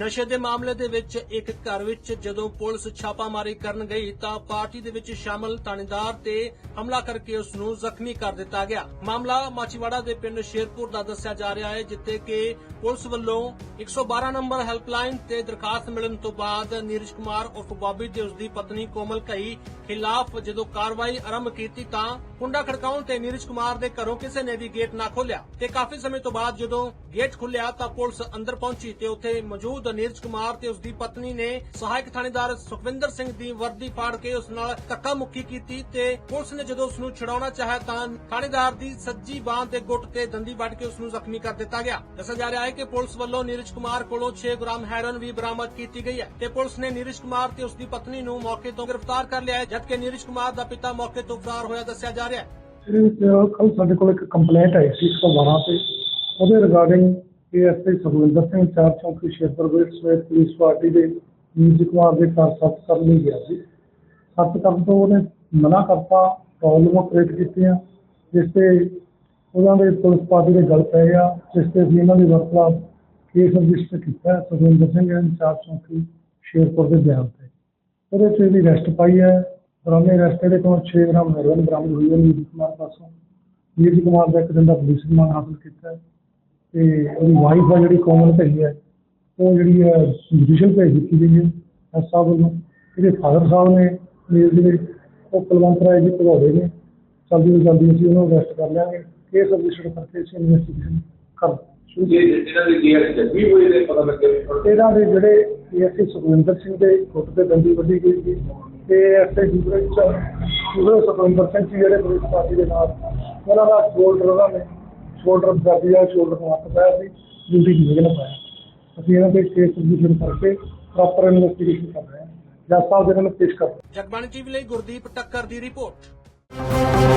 ਨਸ਼ੇ ਦੇ ਮਾਮਲੇ ਦੇ ਵਿੱਚ ਇੱਕ ਘਰ ਵਿੱਚ ਜਦੋਂ ਪੁਲਿਸ ਛਾਪਾਮਾਰੀ ਕਰਨ ਗਈ ਤਾਂ ਪਾਰਟੀ ਦੇ ਵਿੱਚ ਸ਼ਾਮਲ ਥਾਣੇਦਾਰ ਤੇ ਹਮਲਾ ਕਰਕੇ ਉਸ ਨੂੰ ਜ਼ਖਮੀ ਕਰ ਦਿੱਤਾ ਗਿਆ। ਮਾਮਲਾ ਮਾਚੀਵਾੜਾ ਦੇ ਪਿੰਡ ਸ਼ੇਰਪੁਰ ਦਾ ਦੱਸਿਆ ਜਾ ਰਿਹਾ ਹੈ, ਜਿੱਥੇ ਕਿ ਪੁਲਿਸ ਵੱਲੋਂ 112 ਨੰਬਰ ਹੈਲਪਲਾਈਨ ਤੇ ਦਰਖਾਸਤ ਮਿਲਣ ਤੋਂ ਬਾਅਦ ਨੀਰਜ ਕੁਮਾਰ ਉਰਫ ਬਾਬੀ ਤੇ ਉਸ ਦੀ ਪਤਨੀ ਕੋਮਲ ਕਈ ਖਿਲਾਫ ਜਦੋਂ ਕਾਰਵਾਈ ਆਰੰਭ ਕੀਤੀ ਤਾਂ ਕੁੰਡਾ ਖੜਕਾਉਣ ਤੇ ਨੀਰਜ ਕੁਮਾਰ ਦੇ ਘਰੋਂ ਕਿਸੇ ਨੇ ਵੀ ਗੇਟ ਨਾ ਖੋਲਿਆ ਤੇ ਕਾਫੀ ਸਮੇਂ ਤੋਂ ਬਾਅਦ ਜਦੋਂ ਗੇਟ ਖੁੱਲਿਆ ਤਾਂ ਪੁਲਿਸ ਅੰਦਰ ਪਹੁੰਚੀ ਤੇ ਉੱਥੇ ਮੌਜੂਦ ਨੀਰਜ ਕੁਮਾਰ ਤੇ ਉਸ ਦੀ ਪਤਨੀ ਨੇ ਸਹਾਇਕ ਥਾਣੇਦਾਰ ਸੁਖਵਿੰਦਰ ਸਿੰਘ ਦੀ ਵਰਦੀ ਪਾੜ ਕੇ ਉਸ ਨਾਲ ਧੱਕਾ ਮੁੱਕੀ ਕੀਤੀ ਤੇ ਪੁਲਿਸ ਨੇ ਜਦੋਂ ਉਸ ਨੂੰ ਛਡਾਉਣਾ ਚਾਹਿਆ ਤਾਂ ਥਾਣੇਦਾਰ ਦੀ ਸੱਜੀ ਬਾਹ ਤੇ ਗੁੱਟ ਤੇ ਦੰਦੀ ਵੱਢ ਕੇ ਉਸ ਨੂੰ ਜ਼ਖਮੀ ਕਰ ਦਿੱਤਾ ਗਿਆ। ਦੱਸਿਆ ਜਾ ਰਿਹਾ ਹੈ ਕਿ ਪੁਲਿਸ ਵੱਲੋਂ ਨੀਰਜ ਕੁਮਾਰ ਕੋਲੋਂ 6 ਗ੍ਰਾਮ ਹੈਰੋਇਨ ਵੀ ਬਰਾਮਦ ਕੀਤੀ ਗਈ ਹੈ ਤੇ ਪੁਲਿਸ ਨੇ ਨੀਰਜ ਕੁਮਾਰ ਤੇ ਉਸ ਦੀ ਪਤਨੀ ਨੂੰ ਮੌਕੇ ਤੋਂ ਗ੍ਰਿਫਤਾਰ ਕਰ ਲਿਆ ਹੈ। ਜਦਕਿ ਨੀਰਜ ਕੁਮਾਰ ਦਾ ਪਿਤਾ ਮੌਕੇ ਤੋਂ ਫਰਾਰ ਹੋਇਆ, ਦੱਸਿਆ ਜਾ ਰਿਹਾ ਹੈ? ਇਹਦੇ ਵਿੱਚ ਕੱਲ ਸਾਡੇ ਕੋਲ ਇੱਕ ਕੰਪਲੇਂਟ ਆਈ ਸੀ 112 ਤੇ। ਉਹਦੇ ਰਿਗਾਰਡਿੰਗ ਏਐਸਆਈ ਸੁਖਵਿੰਦਰ ਸਿੰਘ, ਚਾਰ ਚੌਂਕੀ ਸ਼ੇਰਪੁਰ ਵਿੱਚ ਸਵੇਤ ਪੁਲਿਸ ਪਾਰਟੀ ਦੇ ਨੀਰਜ ਕੁਮਾਰ ਦੇ ਘਰ ਸੱਤ ਕਰਨ ਲਈ ਗਿਆ ਸੀ। ਸੱਤ ਕਰਨ ਤੋਂ ਉਹਨੇ ਮਨਾ ਕਰਤਾ ਪ੍ਰੋਬਲਮਾਂ ਕ੍ਰੀਏਟ ਕੀਤੀਆਂ, ਜਿਸ ਤੇ ਉਹਨਾਂ ਦੇ ਪੁਲਿਸ ਪਾਰਟੀ ਦੇ ਗਲ ਪੈ ਗਿਆ, ਜਿਸ ਤੇ ਅਸੀਂ ਇਹਨਾਂ ਦੇ ਵਰਤਲਾ ਕੇਸ ਰਜਿਸਟਰ ਕੀਤਾ ਸੁਖਵਿੰਦਰ ਸਿੰਘ ਐਂਡ ਚਾਰ ਚੌਂਕੀ ਸ਼ੇਰਪੁਰ ਦੇ ਬਿਆਨ ਤੇ। ਉਹਦੇ 'ਚ ਇਹਦੀ ਰੈਸਟ ਪਾਈ ਹੈ। ਦੌਰਾਨੇ ਰੈਸਟ ਦੇ ਕੋਲ 6 ਗ੍ਰਾਮ ਹੈਰੋਇਨ ਬਰਾਮਦ ਹੋਈ ਹੈ ਨੀਰਜ ਕੁਮਾਰ ਪਾਸੋਂ। ਨੀਰਜ ਕੁਮਾਰ ਦਾ ਇੱਕ ਦਿਨ ਦਾ ਪੁਲਿਸ ਰਿਮਾਂਡ ਹਾਸਲ ਕੀਤਾ ਹੈ ਤੇ ਉਹਦੀ ਵਾਈਫ ਆ ਜਿਹੜੀ ਕੋਮਲ ਭਈ ਹੈ ਉਹ ਜਿਹੜੀ ਹੈ ਜੁਡੀਸ਼ਲ ਭੇਜ ਦਿੱਤੀ ਗਈ ਹੈ ਐਸ ਸਾਹਿਬ ਵੱਲੋਂ। ਇਹਦੇ ਫਾਦਰ ਸਾਹਿਬ ਨੇ ਨੀਰਜ ਦੇ ਉਹ ਕੁਲਵੰਤ ਰਾਏ ਜੀ ਭਗੌੜੇ ਨੇ। ਜਲਦੀ ਤੋਂ ਜਲਦੀ ਅਸੀਂ ਉਹਨੂੰ ਅਰੈਸਟ ਕਰ ਲਿਆਂਗੇ। ਕੇਸ ਰਜਿਸਟਰ ਕਰਕੇ ਅਸੀਂ ਇਨਵੈਸਟੀਗੇਸ਼ਨ ਕਰ ਸ਼ੁਰੂ ਇਹ ਇਹਨਾਂ ਦੀ ਡੀਐਸ ਜੱਗੀ ਹੋਈ ਦੇ ਪਤਾ ਲੱਗਿਆ ਇਹਨਾਂ ਦੇ ਜਿਹੜੇ ਏਐਸਏ ਸੁਖਵਿੰਦਰ ਸਿੰਘ ਦੇ ਗੁੱਟ ਤੇ ਦੰਦੀ ਵੱਢੀ ਗਈ ਸੀ। ਤੇ ਐਸਏ ਦੂਸਰੇ ਚ ਦੂਸਰੇ ਸਿੰਘ ਸੀ ਜਿਹੜੇ ਪੁਲਿਸ ਪਾਰਟੀ ਦੇ ਨਾਲ, ਉਹਨਾਂ ਦਾ ਸ਼ੋਲਡਰ ਉਹਨਾਂ ਨੇ ਸ਼ੋਲਡਰ ਦਰਦੀ ਜਾਂ ਸ਼ੋਲਡਰ ਨੂੰ ਹੱਥ ਪਾਇਆ ਸੀ, ਡਿਊਟੀ ਨਹੀਂ ਨਾ ਪਾਇਆ। ਅਸੀਂ ਇਹਨਾਂ ਦੇ ਕੇਸ ਰਜਿਸਟਰ ਕਰਕੇ ਪ੍ਰੋਪਰ ਇਨਵੈਸਟੀਗੇਸ਼ਨ ਕਰ ਰਹੇ ਹਾਂ। ਜੱਜ ਸਾਹਿਬ ਦੇ ਨਾਲ ਪੇਸ਼ ਕਰ ਜਗਬਾਣੀ ਟੀਵੀ ਲਈ ਗੁਰਦੀਪ ਟੱਕਰ ਦੀ ਰਿਪੋਰਟ।